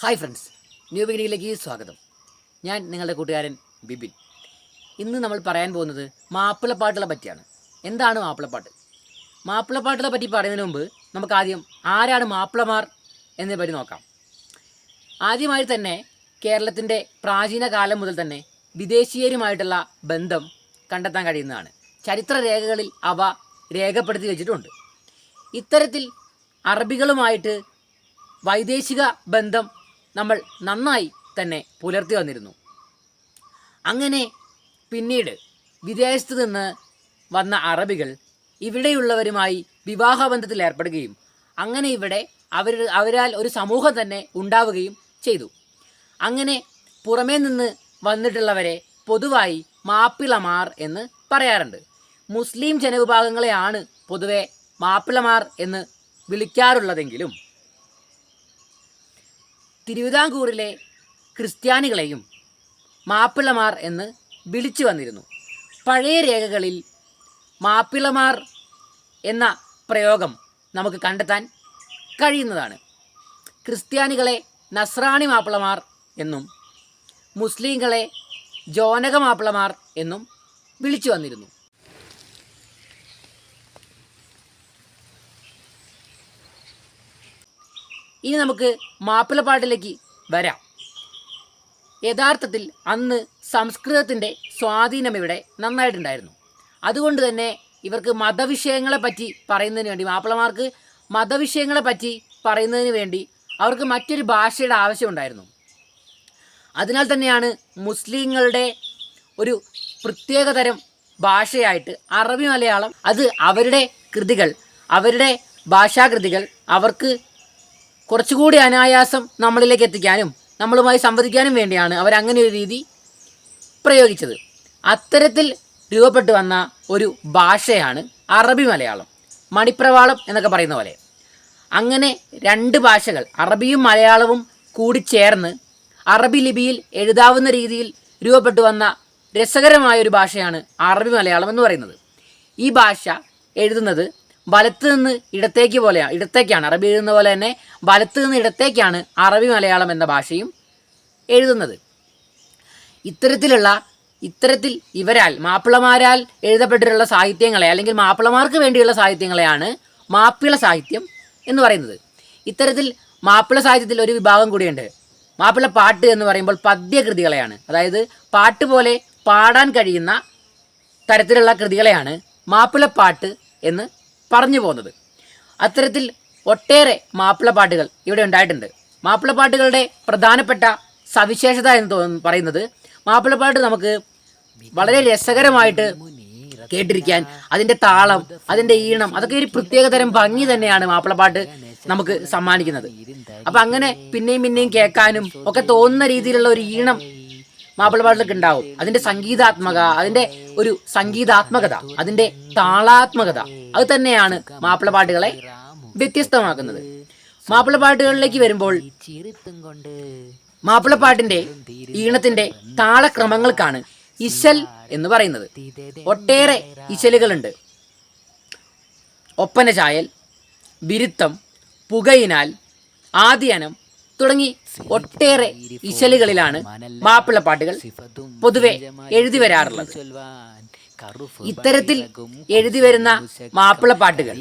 Hi friends new ബിഗിനിങ്ങിലേക്ക് സ്വാഗതം. ഞാൻ നിങ്ങളുടെ കൂട്ടുകാരൻ ബിബിൻ ഇന്ന് നമ്മൾ പറയാൻ പോകുന്നത് മാപ്പിളപ്പാട്ടുകളെ പറ്റിയാണ്. എന്താണ് മാപ്പിളപ്പാട്ട്? മാപ്പിളപ്പാട്ടുകളെ പറ്റി പറയുന്നതിന് മുമ്പ് നമുക്ക് ആദ്യം ആരാണ് മാപ്പിളമാർ എന്നതിനെ പറ്റി നോക്കാം. ആദ്യമായി തന്നെ കേരളത്തിന്റെ പ്രാചീന കാലം മുതൽ തന്നെ വിദേശീയരുമായിട്ടുള്ള ബന്ധം കണ്ടെത്താൻ കഴിയുന്നതാണ്. ചരിത്ര രേഖകളിൽ അവ രേഖപ്പെടുത്തി വെച്ചിട്ടുണ്ട്. ഇത്തരത്തിൽ അറബികളുമായിട്ട് വൈദേശിക ബന്ധം നമ്മൾ നന്നായി തന്നെ പുലർത്തി വന്നിരുന്നു. അങ്ങനെ പിന്നീട് വിദേശത്ത് നിന്ന് വന്ന അറബികൾ ഇവിടെയുള്ളവരുമായി വിവാഹബന്ധത്തിൽ ഏർപ്പെടുകയും അങ്ങനെ ഇവിടെ അവർ അവരാൽ ഒരു സമൂഹം തന്നെ ഉണ്ടാവുകയും ചെയ്തു. അങ്ങനെ പുറമേ നിന്ന് വന്നിട്ടുള്ളവരെ പൊതുവായി മാപ്പിളമാർ എന്ന് പറയാറുണ്ട്. മുസ്ലിം ജനവിഭാഗങ്ങളെയാണ് പൊതുവെ മാപ്പിളമാർ എന്ന് വിളിക്കാറുള്ളതെങ്കിലും തിരുവിതാംകൂറിലെ ക്രിസ്ത്യാനികളെയും മാപ്പിളമാർ എന്ന് വിളിച്ചു വന്നിരുന്നു. പഴയ രേഖകളിൽ മാപ്പിളമാർ എന്ന പ്രയോഗം നമുക്ക് കണ്ടെത്താൻ കഴിയുന്നതാണ്. ക്രിസ്ത്യാനികളെ നസ്രാണി മാപ്പിളമാർ എന്നും മുസ്ലിങ്ങളെ ജോനക മാപ്പിളമാർ എന്നും വിളിച്ചു വന്നിരുന്നു. ഇനി നമുക്ക് മാപ്പിള പാട്ടിലേക്ക് വരാം. യഥാർത്ഥത്തിൽ അന്ന് സംസ്കൃതത്തിന്റെ സ്വാധീനം ഇവിടെ നന്നായിട്ടുണ്ടായിരുന്നു. അതുകൊണ്ട് തന്നെ ഇവർക്ക് മതവിഷയങ്ങളെ പറ്റി പറയുന്നതിന് വേണ്ടി മാപ്പിളമാർക്ക് മതവിഷയങ്ങളെ പറ്റി പറയുന്നതിന് വേണ്ടി അവർക്ക് മറ്റൊരു ഭാഷയുടെ ആവശ്യമുണ്ടായിരുന്നു അതിനാൽ തന്നെയാണ് മുസ്ലിങ്ങളുടെ ഒരു പ്രത്യേകതരം ഭാഷയായിട്ട് അറബി മലയാളം അത് അവരുടെ കൃതികൾ അവരുടെ ഭാഷാകൃതികൾ അവർക്ക് കുറച്ചുകൂടി അനായാസം നമ്മളിലേക്ക് എത്തിക്കാനും നമ്മളുമായി സംവദിക്കാനും വേണ്ടിയാണ് അവർ അങ്ങനെ ഒരു രീതി പ്രയോഗിച്ചത്. അത്തരത്തിൽ രൂപപ്പെട്ടു വന്ന ഒരു ഭാഷയാണ് അറബി മലയാളം മണിപ്രവാളം എന്നൊക്കെ പറയുന്ന പോലെ. അങ്ങനെ രണ്ട് ഭാഷകൾ അറബിയും മലയാളവും കൂടി ചേർന്ന് അറബി ലിപിയിൽ എഴുതാവുന്ന രീതിയിൽ രൂപപ്പെട്ടു വന്ന രസകരമായ ഒരു ഭാഷയാണ് അറബി മലയാളം എന്ന് പറയുന്നത്. ഈ ഭാഷ എഴുതുന്നത് വലത്ത് നിന്ന് ഇടത്തേക്ക് പോലെയാണ് ഇടത്തേക്കാണ്. അറബി എഴുതുന്ന പോലെ തന്നെ വലത്ത് നിന്ന് ഇടത്തേക്കാണ് അറബി മലയാളം എന്ന ഭാഷയും എഴുതുന്നത്. ഇത്തരത്തിലുള്ള ഇത്തരത്തിൽ ഇവരാൽ മാപ്പിളമാരാൽ എഴുതപ്പെട്ടിട്ടുള്ള സാഹിത്യങ്ങളെ അല്ലെങ്കിൽ മാപ്പിളമാർക്ക് വേണ്ടിയുള്ള സാഹിത്യങ്ങളെയാണ് മാപ്പിള സാഹിത്യം എന്ന് പറയുന്നത്. ഇത്തരത്തിൽ മാപ്പിള സാഹിത്യത്തിൽ ഒരു വിഭാഗം കൂടിയുണ്ട്. മാപ്പിള പാട്ട് എന്ന് പറയുമ്പോൾ പദ്യകൃതികളെയാണ്. അതായത് പാട്ട് പോലെ പാടാൻ കഴിയുന്ന തരത്തിലുള്ള കൃതികളെയാണ് മാപ്പിളപ്പാട്ട് എന്ന് പറഞ്ഞു പോകുന്നത്. അത്തരത്തിൽ ഒട്ടേറെ മാപ്പിളപ്പാട്ടുകൾ ഇവിടെ ഉണ്ടായിട്ടുണ്ട്. മാപ്പിളപ്പാട്ടുകളുടെ പ്രധാനപ്പെട്ട സവിശേഷത എന്ന് തോന്നുന്നു പറയുന്നത് മാപ്പിളപ്പാട്ട് നമുക്ക് വളരെ രസകരമായിട്ട് കേട്ടിരിക്കാൻ അതിന്റെ താളം അതിന്റെ ഈണം അതൊക്കെ ഒരു പ്രത്യേകതരം ഭംഗി തന്നെയാണ് മാപ്പിളപ്പാട്ട് നമുക്ക് സമ്മാനിക്കുന്നത്. അപ്പം അങ്ങനെ പിന്നെയും പിന്നെയും കേൾക്കാനും ഒക്കെ തോന്നുന്ന രീതിയിലുള്ള ഒരു ഈണം മാപ്പിളപ്പാട്ടിലൊക്കെ ഉണ്ടാവും. അതിന്റെ സംഗീതാത്മക അതിന്റെ ഒരു സംഗീതാത്മകത അതിന്റെ താളാത്മകത. അത് തന്നെയാണ് മാപ്പിളപ്പാട്ടുകളെ വ്യത്യസ്തമാക്കുന്നത്. മാപ്പിളപ്പാട്ടുകളിലേക്ക് വരുമ്പോൾ മാപ്പിളപ്പാട്ടിന്റെ ഈണത്തിന്റെ താളക്രമങ്ങൾക്കാണ് ഇശൽ എന്ന് പറയുന്നത്. ഒട്ടേറെ ഇശലുകളുണ്ട്. ഒപ്പന ചായൽ ബിരുത്തം പുകയിനാൽ ആദ്യനം തുടങ്ങി ഒട്ടേറെ ഇശലുകളിലാണ് മാപ്പിളപ്പാട്ടുകൾ പൊതുവെ എഴുതി വരാറുള്ളത്. ഇത്തരത്തിൽ എഴുതി വരുന്ന മാപ്പിളപ്പാട്ടുകൾ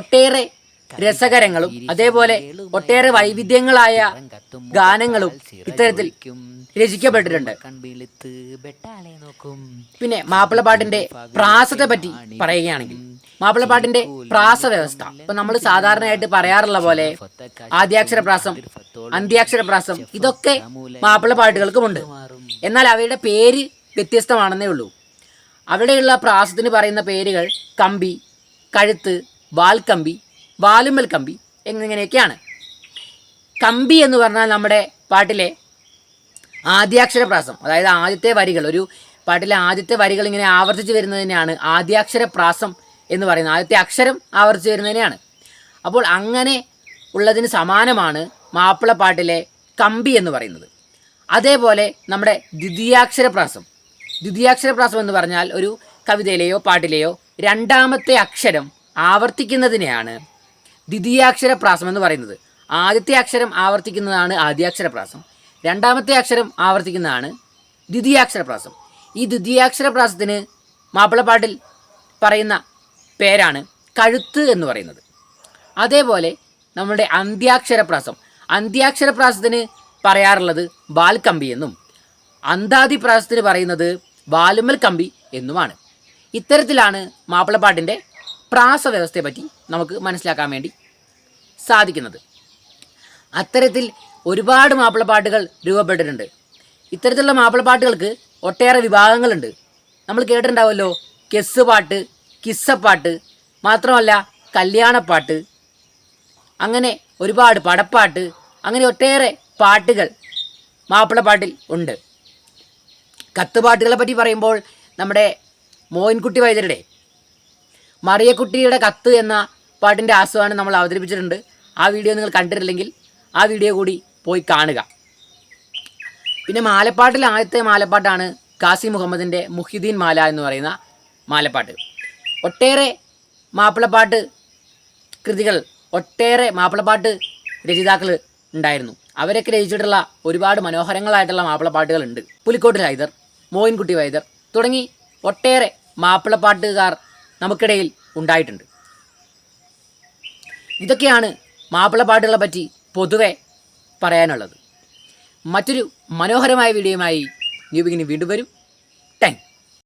ഒട്ടേറെ രസകരങ്ങളും അതേപോലെ ഒട്ടേറെ വൈവിധ്യങ്ങളായ ഗാനങ്ങളും ഇത്തരത്തിൽ രചിക്കപ്പെട്ടിട്ടുണ്ട്. പിന്നെ മാപ്പിളപ്പാട്ടിന്റെ പ്രാസത്തെ പറ്റി പറയുകയാണെങ്കിൽ മാപ്പിളപ്പാട്ടിന്റെ പ്രാസ വ്യവസ്ഥ. ഇപ്പൊ നമ്മൾ സാധാരണയായിട്ട് പറയാറുള്ള പോലെ ആദ്യാക്ഷര പ്രാസം അന്ത്യാക്ഷര പ്രാസം ഇതൊക്കെ മാപ്പിളപ്പാട്ടുകൾക്കുമുണ്ട് എന്നാൽ അവയുടെ പേര് വ്യത്യസ്തമാണെന്നേ ഉള്ളൂ. അവിടെയുള്ള പ്രാസത്തിന് പറയുന്ന പേരുകൾ കമ്പി കഴുത്ത് വാൽക്കമ്പി വാലുമ്മൽ കമ്പി എന്നിങ്ങനെയൊക്കെയാണ്. കമ്പി എന്ന് പറഞ്ഞാൽ നമ്മുടെ പാട്ടിലെ ആദ്യാക്ഷര പ്രാസം അതായത് ആദ്യത്തെ വരികൾ ഒരു പാട്ടിലെ ആദ്യത്തെ വരികൾ ഇങ്ങനെ ആവർത്തിച്ച് വരുന്നതിനെയാണ് ആദ്യാക്ഷര പ്രാസം എന്ന് പറയുന്നത്. ആദ്യത്തെ അക്ഷരം ആവർത്തിച്ച് വരുന്നതിനെയാണ് അപ്പോൾ അങ്ങനെ ഉള്ളതിന് സമാനമാണ് മാപ്പിള പാട്ടിലെ കമ്പി എന്ന് പറയുന്നത്. അതേപോലെ നമ്മുടെ ദ്വിതീയാക്ഷര പ്രാസം ദ്വിതീയാക്ഷര പ്രാസം എന്ന് പറഞ്ഞാൽ ഒരു കവിതയിലെയോ പാട്ടിലെയോ രണ്ടാമത്തെ അക്ഷരം ആവർത്തിക്കുന്നതിനെയാണ് ദ്വിതീയാക്ഷര പ്രാസം എന്ന് പറയുന്നത്. ആദ്യത്തെ അക്ഷരം ആവർത്തിക്കുന്നതാണ് ആദ്യാക്ഷര പ്രാസം രണ്ടാമത്തെ അക്ഷരം ആവർത്തിക്കുന്നതാണ് ദ്വിതീയാക്ഷരപ്രാസം ഈ ദ്വിതീയാക്ഷരപ്രാസത്തിന് മാപ്പിളപ്പാട്ടിൽ പറയുന്ന പേരാണ് കഴുത്ത് എന്ന് പറയുന്നത്. അതേപോലെ നമ്മുടെ അന്ത്യാക്ഷര പ്രാസം അന്ത്യാക്ഷര അന്ത്യാക്ഷരപ്രാസത്തിന് പറയാറുള്ളത് ബാൽക്കമ്പി എന്നും. അന്താദിപ്രാസത്തിന് പറയുന്നത് ബാലുമൽ കമ്പി എന്നുമാണ്. ഇത്തരത്തിലാണ് മാപ്പിളപ്പാട്ടിന്റെ പ്രാസവ്യവസ്ഥയെ പറ്റി നമുക്ക് മനസ്സിലാക്കാൻ വേണ്ടി സാധിക്കുന്നത്. അത്തരത്തിൽ ഒരുപാട് മാപ്പിളപ്പാട്ടുകൾ രൂപപ്പെട്ടിട്ടുണ്ട്. ഇത്തരത്തിലുള്ള മാപ്പിളപ്പാട്ടുകൾക്ക് ഒട്ടേറെ വിഭാഗങ്ങളുണ്ട്. നമ്മൾ കേട്ടിട്ടുണ്ടാവുമല്ലോ കെസ് പാട്ട് കിസ്സപ്പാട്ട് മാത്രമല്ല കല്യാണപ്പാട്ട് അങ്ങനെ ഒരുപാട് പടപ്പാട്ട് അങ്ങനെ ഒട്ടേറെ പാട്ടുകൾ മാപ്പിളപ്പാട്ടിൽ ഉണ്ട്. കത്തുപാട്ടുകളെ പറ്റി പറയുമ്പോൾ നമ്മുടെ മോയിൻകുട്ടി വൈദ്യരുടെ മറിയക്കുട്ടിയുടെ കത്ത് എന്ന പാട്ടിന്റെ ആസ്വാദനം നമ്മൾ അവതരിപ്പിച്ചിട്ടുണ്ട്. ആ വീഡിയോ നിങ്ങൾ കണ്ടിട്ടില്ലെങ്കിൽ ആ വീഡിയോ കൂടി പോയി കാണുക. പിന്നെ മാലപ്പാട്ടിൽ ആദ്യത്തെ മാലപ്പാട്ടാണ് കാസി മുഹമ്മദിന്റെ മുഹിദ്ദീൻ മാല എന്ന് പറയുന്ന മാലപ്പാട്ട്. ഒട്ടേറെ മാപ്പിളപ്പാട്ട് കൃതികൾ ഒട്ടേറെ മാപ്പിളപ്പാട്ട് രചയിതാക്കൾ ഉണ്ടായിരുന്നു. അവരൊക്കെ രചിച്ചിട്ടുള്ള ഒരുപാട് മനോഹരങ്ങളായിട്ടുള്ള മാപ്പിളപ്പാട്ടുകളുണ്ട്. പുലിക്കോട്ട് ഹൈദർ. മോയിൻകുട്ടി വൈദർ തുടങ്ങി ഒട്ടേറെ മാപ്പിളപ്പാട്ടുകാർ നമുക്കിടയിൽ ഉണ്ടായിട്ടുണ്ട്. ഇതൊക്കെയാണ് മാപ്പിളപ്പാട്ടുകളെ പറ്റി പൊതുവെ പറയാനുള്ളത്. മറ്റൊരു മനോഹരമായ വീഡിയോയുമായി ന്യൂബിങ്ങിന് വീണ്ടും വരും. താങ്ക്